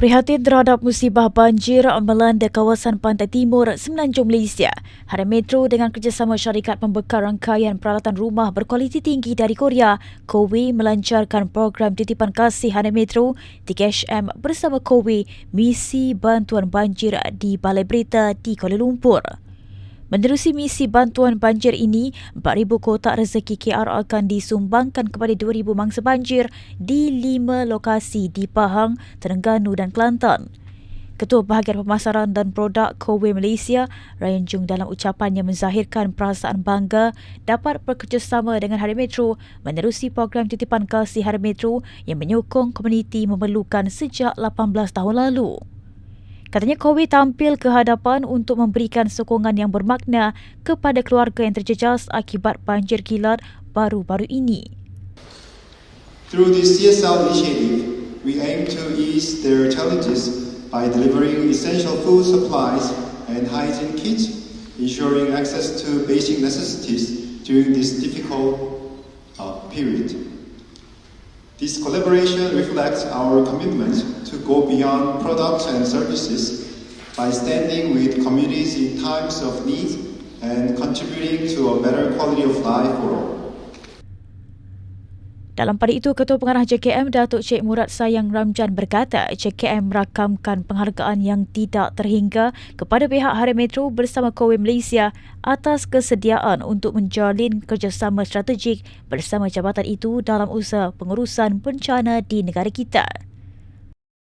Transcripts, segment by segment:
Prihatin terhadap musibah banjir melanda kawasan pantai timur semenanjung Malaysia, Harian Metro dengan kerjasama syarikat pembekal rangkaian peralatan rumah berkualiti tinggi dari Korea, Kowi melancarkan program titipan kasih Harian Metro 3HM bersama Kowi misi bantuan banjir di Balai Berita di Kuala Lumpur. Menerusi misi bantuan banjir ini, 4,000 kotak rezeki KR akan disumbangkan kepada 2,000 mangsa banjir di lima lokasi di Pahang, Terengganu dan Kelantan. Ketua Bahagian Pemasaran dan Produk Kowe Malaysia, Ryan Jung dalam ucapannya menzahirkan perasaan bangga dapat bekerjasama dengan Hari Metro menerusi program titipan kasih Hari Metro yang menyokong komuniti memerlukan sejak 18 tahun lalu. Katanya Kowi tampil ke hadapan untuk memberikan sokongan yang bermakna kepada keluarga yang terjejas akibat banjir kilat baru-baru ini. Through this CSL initiative, we aim to ease their challenges by delivering essential food supplies and hygiene kits, ensuring access to basic necessities during this difficult uh, period. This collaboration reflects our commitment to go beyond products and services by standing with communities in times of need and contributing to a better quality of life for all. Dalam pada itu, Ketua Pengarah JKM Datuk Cik Murad Sayang Ramjan berkata JKM merakamkan penghargaan yang tidak terhingga kepada pihak Hari Metro bersama Kowe Malaysia atas kesediaan untuk menjalin kerjasama strategik bersama jabatan itu dalam usaha pengurusan bencana di negara kita.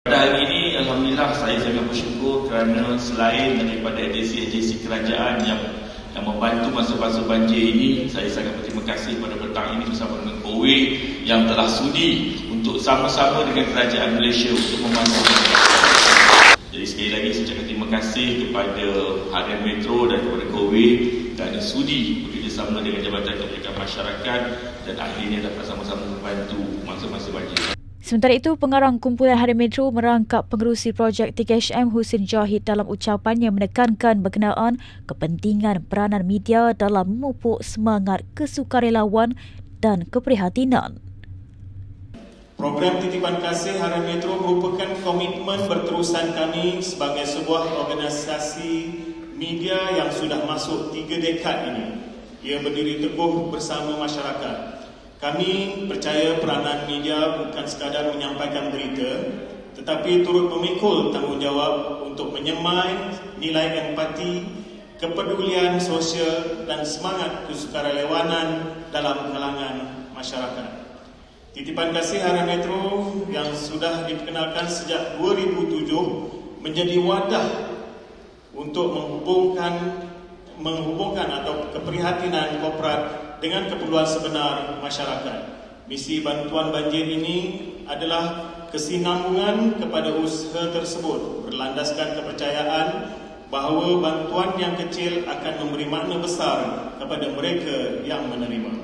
Pada hari ini, Alhamdulillah saya sangat bersyukur kerana selain daripada agensi-agensi kerajaan yang yang membantu masa-masa banjir ini, saya sangat berterima kasih kepada petang ini bersama dengan Kowe yang telah sudi untuk sama-sama dengan kerajaan Malaysia untuk membantu. Jadi sekali lagi saya ucapkan terima kasih kepada Harian Metro dan kepada Kowe kerana sudi bekerjasama dengan Jabatan Kepentingan Masyarakat dan akhirnya dapat sama-sama membantu masa-masa banjir. Sementara itu, pengarang kumpulan Hari Metro merangkap pengerusi projek 3HM Husin Jahid dalam ucapan yang menekankan berkenaan kepentingan peranan media dalam memupuk semangat kesukarelawan dan keprihatinan. Program Titipan Kasih Harian Metro merupakan komitmen berterusan kami sebagai sebuah organisasi media yang sudah masuk tiga dekad ini. Ia berdiri teguh bersama masyarakat. Kami percaya peranan media bukan sekadar menyampaikan berita tetapi turut memikul tanggungjawab untuk menyemai nilai empati, kepedulian sosial dan semangat kesukarelawanan dalam kalangan masyarakat. Titipan kasih Harian Metro yang sudah diperkenalkan sejak 2007 menjadi wadah untuk menghubungkan menghubungkan atau keprihatinan korporat dengan keperluan sebenar masyarakat. Misi bantuan banjir ini adalah kesinambungan kepada usaha tersebut berlandaskan kepercayaan bahawa bantuan yang kecil akan memberi makna besar kepada mereka yang menerima.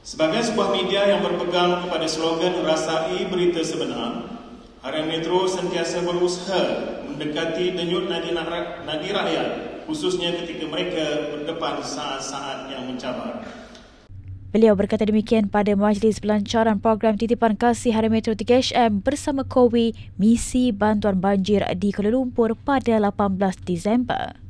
Sebagai sebuah media yang berpegang kepada slogan rasai berita sebenar, Harian Metro sentiasa berusaha mendekati denyut nadi, nadi rakyat khususnya ketika mereka berdepan saat-saat yang mencabar. Beliau berkata demikian pada majlis pelancaran program titipan kasih Hari Metro 3HM bersama Kowi Misi Bantuan Banjir di Kuala Lumpur pada 18 Disember.